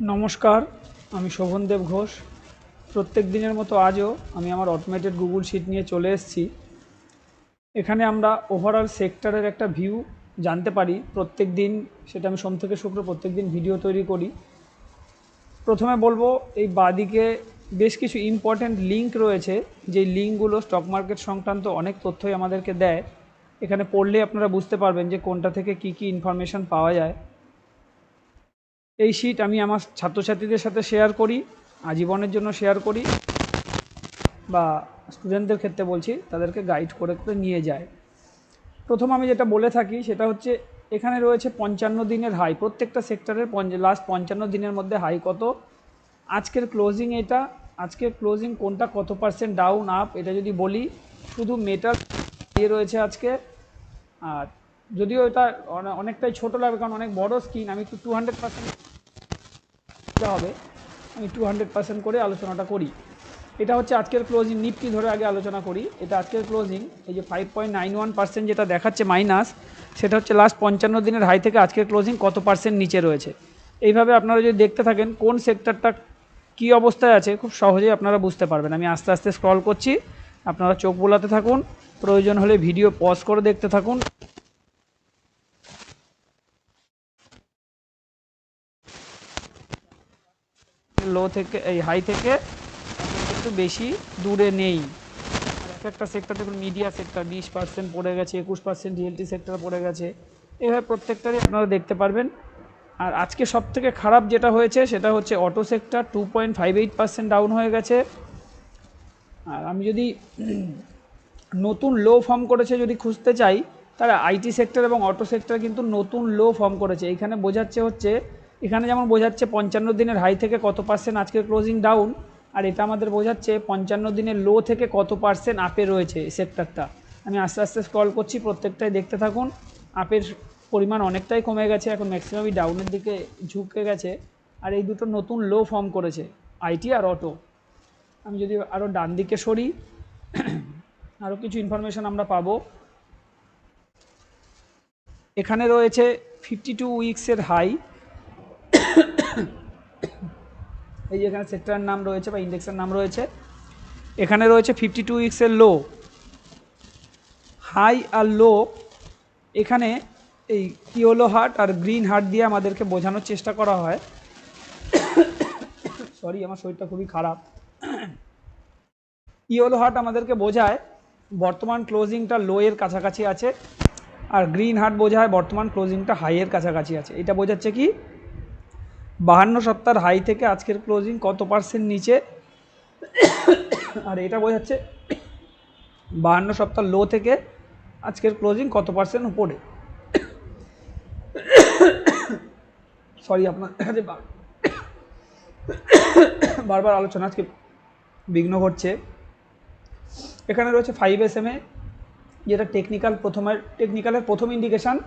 নমস্কার, আমি শোভনদেব ঘোষ। প্রত্যেক দিনের মতো আজও আমি আমার অটোমেটেড গুগল শিট নিয়ে চলে এসেছি। এখানে আমরা ওভারঅল সেক্টরের একটা ভিউ জানতে পারি। প্রত্যেক দিন, সেটা আমি সোম থেকে শুক্র প্রত্যেক দিন ভিডিও তৈরি করি। প্রথমে বলব, এই বাদিকে বেশ কিছু ইম্পর্ট্যান্ট লিঙ্ক রয়েছে। যেই লিঙ্কগুলো স্টক মার্কেট সংক্রান্ত অনেক তথ্যই আমাদেরকে দেয়। এখানে পড়লে আপনারা বুঝতে পারবেন যে কোনটা থেকে কি কি ইনফরমেশন পাওয়া যায়। এই শিট আমি আমার ছাত্রছাত্রীদের সাথে শেয়ার করি, আজীবনের জন্য শেয়ার করি, বা স্টুডেন্টদের ক্ষেত্রে বলছি, তাদেরকে গাইড করে করে নিয়ে যায়। প্রথম আমি যেটা বলে থাকি, সেটা হচ্ছে এখানে রয়েছে পঞ্চান্ন দিনের হাই প্রত্যেকটা সেক্টরের লাস্ট পঞ্চান্ন দিনের মধ্যে হাই কত? আজকের ক্লোজিং এটা, আজকের ক্লোজিং কোনটা, কত পার্সেন্ট ডাউন আপ এটা যদি বলি, শুধু মেটাল দিয়ে রয়েছে আজকে, আর যদিও এটা অনেকটাই ছোটো লাগবে, কারণ অনেক বড় স্ক্রিন আমি একটু টু হান্ড্রেড পার্সেন্ট হবে, আমি টু হান্ড্রেড পার্সেন্ট করে আলোচনাটা করি। এটা হচ্ছে আজকের ক্লোজিং নিফটি ধরে আগে আলোচনা করি। এটা আজকের ক্লোজিং এই যে five point nine one percent যেটা দেখাচ্ছে মাইনাস সেটা হচ্ছে লাস্ট পঞ্চান্ন দিনের হাই থেকে আজকের ক্লোজিং কত পার্সেন্ট নিচে রয়েছে। এইভাবে আপনারা যদি দেখতে থাকেন, কোন সেক্টরটা কী অবস্থায় আছে, খুব সহজেই আপনারা বুঝতে পারবেন। আমি আস্তে আস্তে স্ক্রল করছি, আপনারা চোখ বোলাতে থাকুন, প্রয়োজন হলে ভিডিও পজ করে দেখতে থাকুন। লো থেকে, এই হাই থেকে একটু বেশি দূরে নেই। এক একটা সেক্টর দেখুন মিডিয়া সেক্টর বিশ পার্সেন্ট পড়ে গেছে, একুশ পার্সেন্ট রিয়েলটি সেক্টর পড়ে গেছে। এভাবে প্রত্যেকটারই আপনারা দেখতে পারবেন। আর আজকে সব থেকে খারাপ যেটা হয়েছে, সেটা হচ্ছে auto sector two point five eight percent down হয়ে গেছে। আর আমি যদি নতুন লো ফর্ম করেছে যদি খুঁজতে চাই, তাহলে আইটি সেক্টর এবং অটো সেক্টর কিন্তু নতুন লো ফর্ম করেছে। এখানে বোঝাচ্ছে হচ্ছে এখানে যেমন বোঝাচ্ছে পঞ্চান্ন দিনের হাই থেকে কত পার্সেন্ট আজকের ক্লোজিং ডাউন আর এটা আমাদের বোঝাচ্ছে পঞ্চান্ন দিনের লো থেকে কত পার্সেন্ট আপে রয়েছে সেক্টরটা আমি আস্তে আস্তে স্ক্রল করছি, প্রত্যেকটাই দেখতে থাকুন। আপের পরিমাণ অনেকটাই কমে গেছে, এখন ম্যাক্সিমামই ডাউনের দিকে ঝুঁকে গেছে। আর এই দুটো নতুন লো ফর্ম করেছে আইটি আর অটো আমি যদি আরও ডান দিকে সরি আরও কিছু ইনফরমেশন আমরা পাবো। এখানে রয়েছে ফিফটি টু উইক্সের হাই এই যে এখানে সেক্টরের নাম রয়েছে বা ইন্ডেক্সের নাম রয়েছে, এখানে রয়েছে ফিফটি টু উইক্সের লো হাই আর লো এখানে এই ইয়েলো হার্ট আর গ্রিন হার্ট দিয়ে আমাদেরকে বোঝানোর চেষ্টা করা হয়। সরি আমার শরীরটা খুবই খারাপ। ইয়েলো হার্ট আমাদেরকে বোঝায়, বর্তমান ক্লোজিংটা লোয়ের কাছাকাছি আছে আর গ্রিন হার্ট বোঝায় বর্তমান ক্লোজিংটা হাইয়ের কাছাকাছি আছে। এটা বোঝাচ্ছে কি? বাহান্ন সপ্তাহের হাই থেকে আজকের ক্লোজিং কত পার্সেন্ট নিচে? আর এটা বোঝাচ্ছে বাহান্ন সপ্তাহ লো থেকে আজকের ক্লোজিং কত পার্সেন্ট উপরে? সরি আপনার কাছে বার- বারবার আলোচনা আজকে বিঘ্ন ঘটছে। এখানে রয়েছে ফাইভ এস এম এ যেটা টেকনিক্যাল প্রথমের টেকনিক্যালের প্রথম ইন্ডিকেশান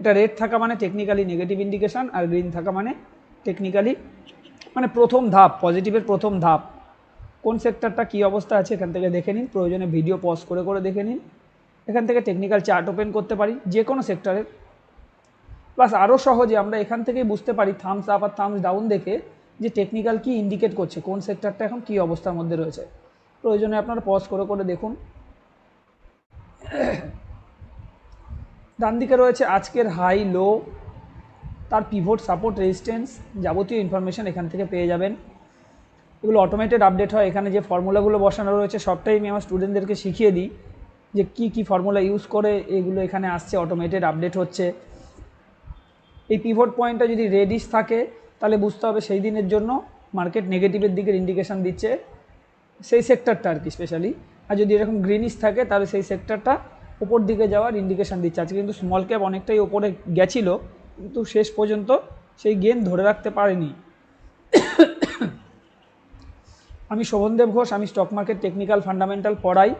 এটা রেড থাকা মানে টেকনিক্যালি নেগেটিভ ইন্ডিকেশান আর গ্রিন থাকা মানে টেকনিক্যালি মানে প্রথম ধাপ পজিটিভের প্রথম ধাপ। কোন সেক্টরটা কী অবস্থা আছে এখান থেকে দেখে নিন, প্রয়োজনে ভিডিও পজ করে করে দেখে নিন। এখান থেকে টেকনিক্যাল চার্ট ওপেন করতে পারি, যে কোনো সেক্টরের প্লাস আরও সহজে আমরা এখান থেকেই বুঝতে পারি থামস আপ আর থামস ডাউন দেখে যে টেকনিক্যাল কি ইন্ডিকেট করছে, কোন সেক্টরটা এখন কী অবস্থার মধ্যে রয়েছে। প্রয়োজনে আপনারা পজ করে করে দেখুন। ডান দিকে রয়েছে আজকের হাই, লো, তার পিভট সাপোর্ট রেজিস্ট্যান্স যাবতীয় ইনফরমেশান এখান থেকে পেয়ে যাবেন। এগুলো অটোমেটেড আপডেট হয়। এখানে যে ফর্মুলাগুলো বসানো রয়েছে, সবটাই আমি আমার স্টুডেন্টদেরকে শিখিয়ে দিই যে কি কি ফর্মুলা ইউজ করে এগুলো এখানে আসছে অটোমেটেড আপডেট হচ্ছে। এই পিভট পয়েন্টটা যদি রেডিশ থাকে, তাহলে বুঝতে হবে সেই দিনের জন্য মার্কেট নেগেটিভের দিকের ইন্ডিকেশান দিচ্ছে সেই সেক্টরটা আর কি স্পেশালি আর যদি এরকম গ্রিনিশ থাকে, তাহলে সেই সেক্টরটা উপর দিকে যাওয়ার ইন্ডিকেশান দিচ্ছে। আজকে কিন্তু স্মল ক্যাপ অনেকটাই ওপরে গেছিল, কিন্তু শেষ পর্যন্ত সেই গেন ধরে রাখতে পারেনি। আমি শোভনদেব ঘোষ, আমি স্টক মার্কেট টেকনিক্যাল ফান্ডামেন্টাল পড়াই।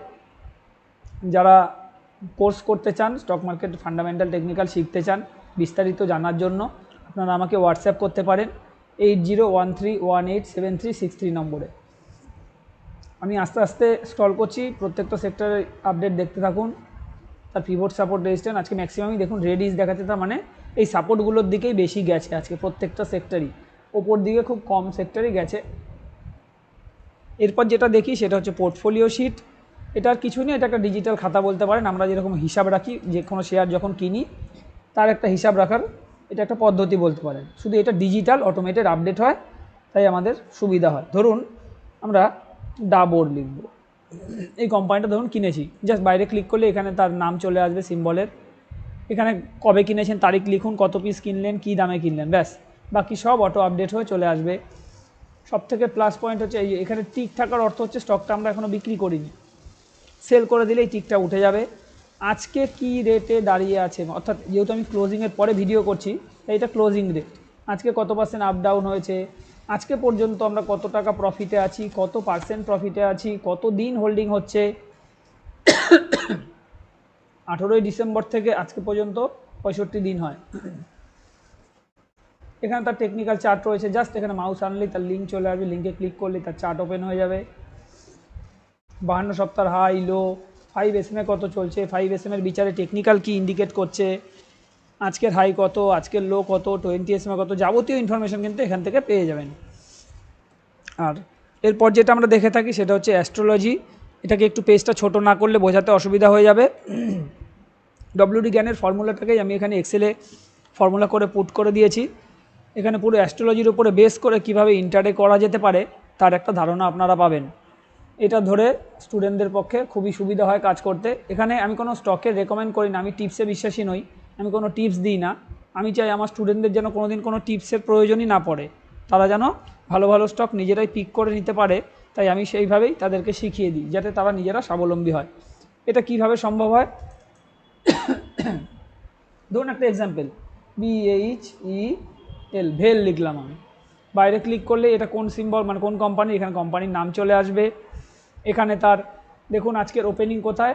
যারা কোর্স করতে চান স্টক মার্কেট ফান্ডামেন্টাল টেকনিক্যাল শিখতে চান, বিস্তারিত জানার জন্য আপনারা আমাকে হোয়াটসঅ্যাপ করতে পারেন eight zero one three one eight seven three six three নম্বরে। আমি আস্তে আস্তে স্টল করছি, প্রত্যেকটা সেক্টরের আপডেট দেখতে থাকুন। তার পিভট সাপোর্ট রেজিস্ট্যান্ট আজকে ম্যাক্সিমামই দেখুন রেডিস দেখাচ্ছে, তার মানে এই সাপোর্টগুলোর দিকেই বেশি গেছে আজকে প্রত্যেকটা সেক্টরই ওপর দিকে খুব কম সেক্টরই গেছে। এরপর যেটা দেখি সেটা হচ্ছে পোর্টফোলিও শিট এটার কিছু নেই, এটা একটা ডিজিটাল খাতা বলতে পারেন। আমরা যেরকম হিসাব রাখি, যে কোনো শেয়ার যখন কিনি, তার একটা হিসাব রাখার এটা একটা পদ্ধতি বলতে পারেন। শুধু এটা ডিজিটাল অটোমেটেড আপডেট হয়, তাই আমাদের সুবিধা হয়। ধরুন, আমরা ডা বোর্ড লিখব। এই কোম্পানিটা ধরুন কিনেছি। জাস্ট বাইরে ক্লিক করলে এখানে তার নাম চলে আসবে সিম্বলের এখানে কবে কিনেছেন, তারিখ লিখুন, কত পিস কিনলেন, কী দামে কিনলেন, ব্যাস। বাকি সব অটো আপডেট হয়ে চলে আসবে। সব থেকে প্লাস পয়েন্ট হচ্ছে এই, এখানে টিক থাকার অর্থ হচ্ছে স্টকটা আমরা এখনও বিক্রি করিনি। সেল করে দিলেই টিকটা উঠে যাবে। আজকে কি রেটে দাঁড়িয়ে আছে? অর্থাৎ যেহেতু আমি ক্লোজিংয়ের পরে ভিডিও করছি এটা ক্লোজিং রেট আজকে কত পার্সেন্ট আপ ডাউন হয়েছে? আজকে পর্যন্ত আমরা কত টাকা প্রফিটে আছি, কত পার্সেন্ট প্রফিটে আছি, কত দিন হোল্ডিং হচ্ছে? আঠেরোই ডিসেম্বর থেকে আজকে পর্যন্ত পঁয়ষট্টি দিন হয়। এখানে তার টেকনিক্যাল চার্ট রয়েছে জাস্ট এখানে মাউস আনলেই তার লিঙ্ক চলে আসবে লিঙ্কে ক্লিক করলে তার চার্ট ওপেন হয়ে যাবে। বাহান্ন সপ্তাহ হাই লো ফাইভ এসএমে কত চলছে ফাইভ এসএমের বিচারে টেকনিক্যাল কি ইন্ডিকেট করছে? আজকের হাই কত, আজকের লো কত টোয়েন্টি এসএমে কত, যাবতীয় ইনফরমেশন কিন্তু এখান থেকে পেয়ে যাবেন। আর এরপর যেটা আমরা দেখে থাকি সেটা হচ্ছে অ্যাস্ট্রোলজি এটাকে একটু পেজটা ছোট না করলে বোঝাতে অসুবিধা হয়ে যাবে। ডব্লিউডি জ্ঞানের ফর্মুলাটাকেই আমি এখানে এক্সেলে ফর্মুলা করে পুট করে দিয়েছি। এখানে পুরো অ্যাস্ট্রোলজির উপরে বেস করে কীভাবে ইন্টারে করা যেতে পারে, তার একটা ধারণা আপনারা পাবেন। এটা ধরে স্টুডেন্টদের পক্ষে খুবই সুবিধা হয় কাজ করতে। এখানে আমি কোনো স্টকে রেকমেন্ড করি না, আমি টিপসে বিশ্বাসী নই। আমি কোনো টিপস দিই না। আমি চাই আমার স্টুডেন্টদের যেন কোনো দিন কোনো টিপসের প্রয়োজনই না পড়ে। তারা যেন ভালো ভালো স্টক নিজেরাই পিক করে নিতে পারে। তাই আমি সেইভাবেই তাদেরকে শিখিয়ে দিই, যাতে তারা নিজেরা স্বাবলম্বী হয়। এটা কীভাবে সম্ভব হয়? ধরুন একটা এক্সাম্পল বিএইচ ই এল ভেল লিখলাম আমি। বাইরে ক্লিক করলে এটা কোন সিম্বল মানে কোন কোম্পানি এখানে কোম্পানির নাম চলে আসবে। এখানে তার, দেখুন আজকের ওপেনিং কোথায়?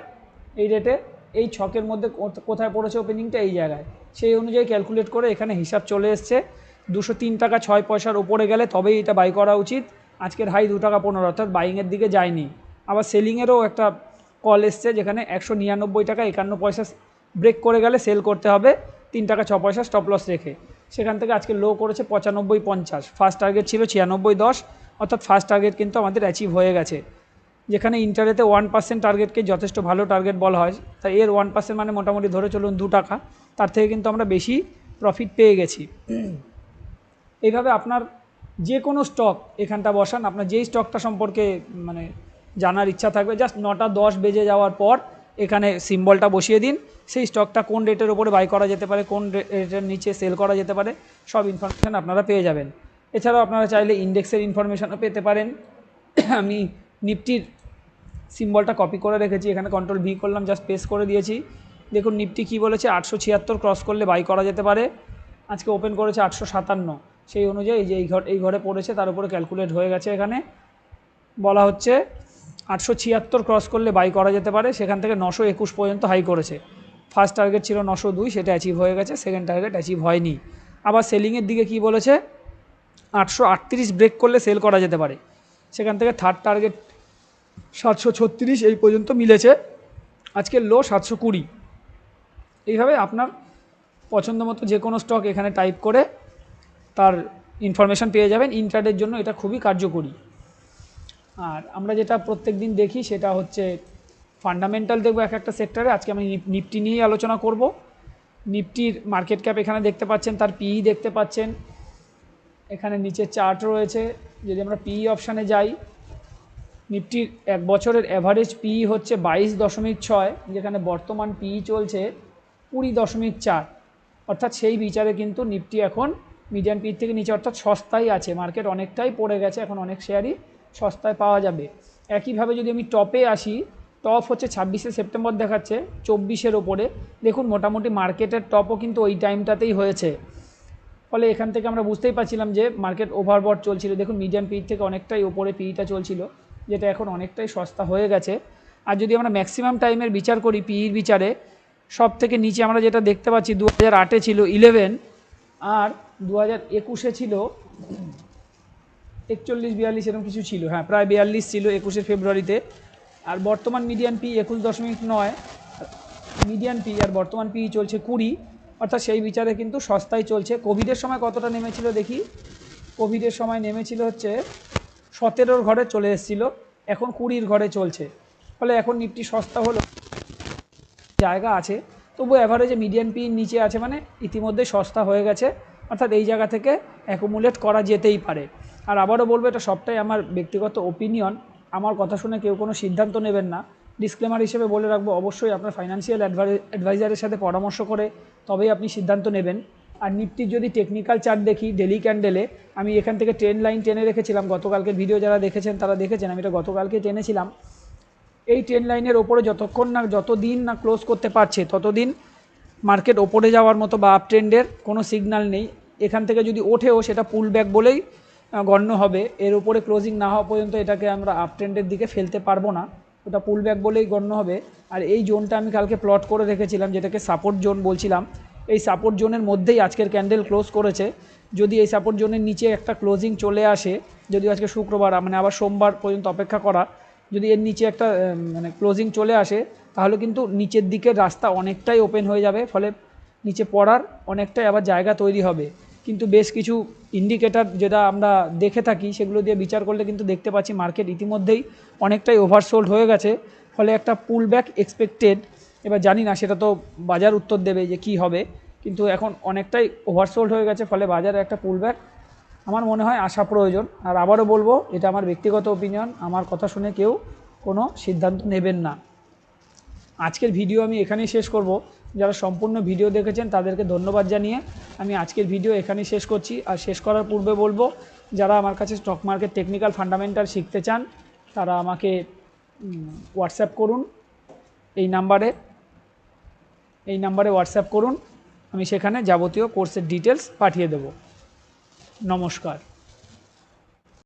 এই রেটে এই ছকের মধ্যে কোথ- কোথায় পড়েছে ওপেনিংটা এই জায়গায়। সেই অনুযায়ী ক্যালকুলেট করে এখানে হিসাব চলে এসছে। দুশো তিন টাকা ছয় পয়সার ওপরে গেলে তবেই এটা বাই করা উচিত। আজকের হাই দু টাকা পনেরো, অর্থাৎ বাইংয়ের দিকে যায়নি। আবার সেলিংয়েরও একটা কল এসছে যেখানে একশো নিরানব্বই টাকা একান্ন পয়সা ব্রেক করে গেলে সেল করতে হবে। তিন টাকা ছ পয়সা স্টপ লস রেখে। সেখান থেকে আজকে লো করেছে পঁচানব্বই পঞ্চাশ। ফার্স্ট টার্গেট ছিল ছিয়ানব্বই দশ, অর্থাৎ ফার্স্ট টার্গেট কিন্তু আমাদের অ্যাচিভ হয়ে গেছে। যেখানে ইন্টারেতে ওয়ান পার্সেন্ট টার্গেটকে যথেষ্ট ভালো টার্গেট বলা হয় তাই এর ওয়ান পার্সেন্ট মানে মোটামুটি ধরে চলুন দু টাকা, তার থেকে কিন্তু আমরা বেশি প্রফিট পেয়ে গেছি। এইভাবে আপনার যে কোনো স্টক এখানটা বসান, আপনার যেই স্টকটা সম্পর্কে মানে জানার ইচ্ছা থাকবে জাস্ট নটা দশ বেজে যাওয়ার পর এখানে সিম্বলটা বসিয়ে দিন, সেই স্টকটা কোন রেটের ওপরে বাই করা যেতে পারে, কোন রেটের নিচে সেল করা যেতে পারে, সব ইনফরমেশান আপনারা পেয়ে যাবেন। এছাড়াও আপনারা চাইলে ইন্ডেক্সের ইনফরমেশানও পেতে পারেন। আমি নিফটির সিম্বলটা কপি করে রেখেছি। এখানে কন্ট্রোল ভি করলাম জাস্ট পেস করে দিয়েছি। দেখুন, নিফটি কী বলেছে? আটশো ছিয়াত্তর ক্রস করলে বাই করা যেতে পারে। আজকে ওপেন করেছে আটশো সাতান্ন। সেই অনুযায়ী যে এই ঘর এই ঘরে পড়েছে, তার উপরে ক্যালকুলেট হয়ে গেছে এখানে। বলা হচ্ছে আটশো ছিয়াত্তর ক্রস করলে বাই করা যেতে পারে। সেখান থেকে নশো একুশ পর্যন্ত হাই করেছে। ফার্স্ট টার্গেট ছিল নশো দুই, সেটা অ্যাচিভ হয়ে গেছে। সেকেন্ড টার্গেট অ্যাচিভ হয়নি। আবার সেলিংয়ের দিকে কি বলেছে? আটশো আটত্রিশ ব্রেক করলে সেল করা যেতে পারে। সেখান থেকে থার্ড টার্গেট সাতশো ছত্রিশ এই পর্যন্ত মিলেছে। আজকে লো সাতশো কুড়ি। এইভাবে আপনার পছন্দ মতো যে কোনো স্টক এখানে টাইপ করে তার ইনফরমেশান পেয়ে যাবেন। ইন্টারডের জন্য এটা খুবই কার্যকরী। আর আমরা যেটা প্রত্যেক দিন দেখি সেটা হচ্ছে ফান্ডামেন্টাল দেখব এক একটা সেক্টরে আজকে আমি নিফটি নিয়েই আলোচনা করব। নিফটির মার্কেট ক্যাপ এখানে দেখতে পাচ্ছেন, তার পিই দেখতে পাচ্ছেন। এখানে নিচে চার্ট রয়েছে। যদি আমরা পিই অপশানে যাই নিফটির এক বছরের অ্যাভারেজ পিই হচ্ছে বাইশ দশমিক ছয়, যেখানে বর্তমান পিই চলছে কুড়ি দশমিক চার। অর্থাৎ সেই বিচারে কিন্তু নিফটি এখন মিডিয়ান পির থেকে নিচে, অর্থাৎ সস্তায় আছে। মার্কেট অনেকটাই পড়ে গেছে, এখন অনেক শেয়ারই সস্তায় পাওয়া যাবে। একইভাবে যদি আমি টপে আসি টপ হচ্ছে ছাব্বিশে সেপ্টেম্বর দেখাচ্ছে, চব্বিশের ওপরে দেখুন, মোটামুটি মার্কেটের টপও কিন্তু ওই টাইমটাতেই হয়েছে। ফলে এখান থেকে আমরা বুঝতেই পারছিলাম যে মার্কেট ওভারবট চলছিল। দেখুন মিডিয়াম পিই থেকে অনেকটাই ওপরে পিইটা চলছিল। যেটা এখন অনেকটাই সস্তা হয়ে গেছে। আর যদি আমরা ম্যাক্সিমাম টাইমের বিচার করি পিইর বিচারে সব থেকে নিচে আমরা যেটা দেখতে পাচ্ছি দু হাজার আটে ছিল ইলেভেন আর দু হাজার একুশে ছিল একচল্লিশ বিয়াল্লিশ এরকম কিছু ছিল। হ্যাঁ প্রায় বিয়াল্লিশ ছিল একুশে ফেব্রুয়ারিতে। আর বর্তমান মিডিয়ান পি একুশ দশমিক নয় মিডিয়ান পি আর বর্তমান পি চলছে কুড়ি, অর্থাৎ সেই বিচারে কিন্তু সস্তায় চলছে। কোভিডের সময় কতটা নেমেছিল দেখি? কোভিডের সময় নেমেছিল হচ্ছে সতেরোর ঘরে চলে এসেছিল, এখন কুড়ির ঘরে চলছে। ফলে এখন নিফটি সস্তা হলো, জায়গা আছে তবু অ্যাভারেজে মিডিয়ান পি নিচে আছে মানে ইতিমধ্যে সস্তা হয়ে গেছে, অর্থাৎ এই জায়গা থেকে অ্যাকুমুলেট করা যেতেই পারে। আর আবারও বলব, এটা সবটাই আমার ব্যক্তিগত ওপিনিয়ন আমার কথা শুনে কেউ কোনো সিদ্ধান্ত নেবেন না। ডিসক্লেমার হিসেবে বলে রাখব, অবশ্যই আপনার ফাইন্যান্সিয়াল অ্যাডভাইজারের সাথে পরামর্শ করে তবেই আপনি সিদ্ধান্ত নেবেন। আর নিফটির যদি টেকনিক্যাল চার্ট দেখি ডেলি ক্যান্ডেলে আমি এখান থেকে ট্রেন লাইন টেনে রেখেছিলাম। গতকালকের ভিডিও যারা দেখেছেন, তারা দেখেছেন, আমি এটা গতকালকে টেনেছিলাম। এই ট্রেন লাইনের ওপরে যতক্ষণ না যত দিন না ক্লোজ করতে পারছে, ততদিন মার্কেট ওপরে যাওয়ার মতো বা আপ ট্রেন্ডের কোনো সিগন্যাল নেই। এখান থেকে যদি ওঠেও, সেটা পুল ব্যাক বলেই গণ্য হবে। এর উপরে ক্লোজিং না হওয়া পর্যন্ত এটাকে আমরা আপ ট্রেন্ডের দিকে ফেলতে পারব না। ওটা পুল ব্যাক বলেই গণ্য হবে। আর এই জোনটা আমি কালকে প্লট করে রেখেছিলাম, যেটাকে সাপোর্ট জোন বলছিলাম। এই সাপোর্ট জোনের মধ্যেই আজকের ক্যান্ডেল ক্লোজ করেছে। যদি এই সাপোর্ট জোনের নিচে একটা ক্লোজিং চলে আসে, যদি আজকে শুক্রবার মানে আবার সোমবার পর্যন্ত অপেক্ষা করা, যদি এর নিচে একটা মানে ক্লোজিং চলে আসে, তাহলে কিন্তু নিচের দিকের রাস্তা অনেকটাই ওপেন হয়ে যাবে, ফলে নিচে পড়ার অনেকটাই আবার জায়গা তৈরি হবে। কিন্তু বেশ কিছু ইন্ডিকেটার যেটা আমরা দেখে থাকি, সেগুলো দিয়ে বিচার করলে কিন্তু দেখতে পাচ্ছি মার্কেট ইতিমধ্যেই অনেকটাই ওভারসোল্ড হয়ে গেছে, ফলে একটা পুল ব্যাক এক্সপেক্টেড এবার জানি না, সেটা তো বাজার উত্তর দেবে যে কি হবে। কিন্তু এখন অনেকটাই ওভারসোল্ড হয়ে গেছে, ফলে বাজারে একটা পুল ব্যাক আমার মনে হয় আসা প্রয়োজন। আর আবারও বলব, এটা আমার ব্যক্তিগত ওপিনিয়ন আমার কথা শুনে কেউ কোনো সিদ্ধান্ত নেবেন না। আজকের ভিডিও আমি এখানেই শেষ করব। যারা সম্পূর্ণ ভিডিও দেখেছেন, তাদেরকে ধন্যবাদ জানিয়ে আমি আজকের ভিডিও এখানেই শেষ করছি। আর শেষ করার পূর্বে বলব, যারা আমার কাছে স্টক মার্কেট টেকনিক্যাল ফান্ডামেন্টাল শিখতে চান, তারা আমাকে হোয়াটসঅ্যাপ করুন এই নাম্বারে এই নাম্বারে হোয়াটসঅ্যাপ করুন আমি সেখানে যাবতীয় কোর্সের ডিটেলস পাঠিয়ে দেব। নমস্কার।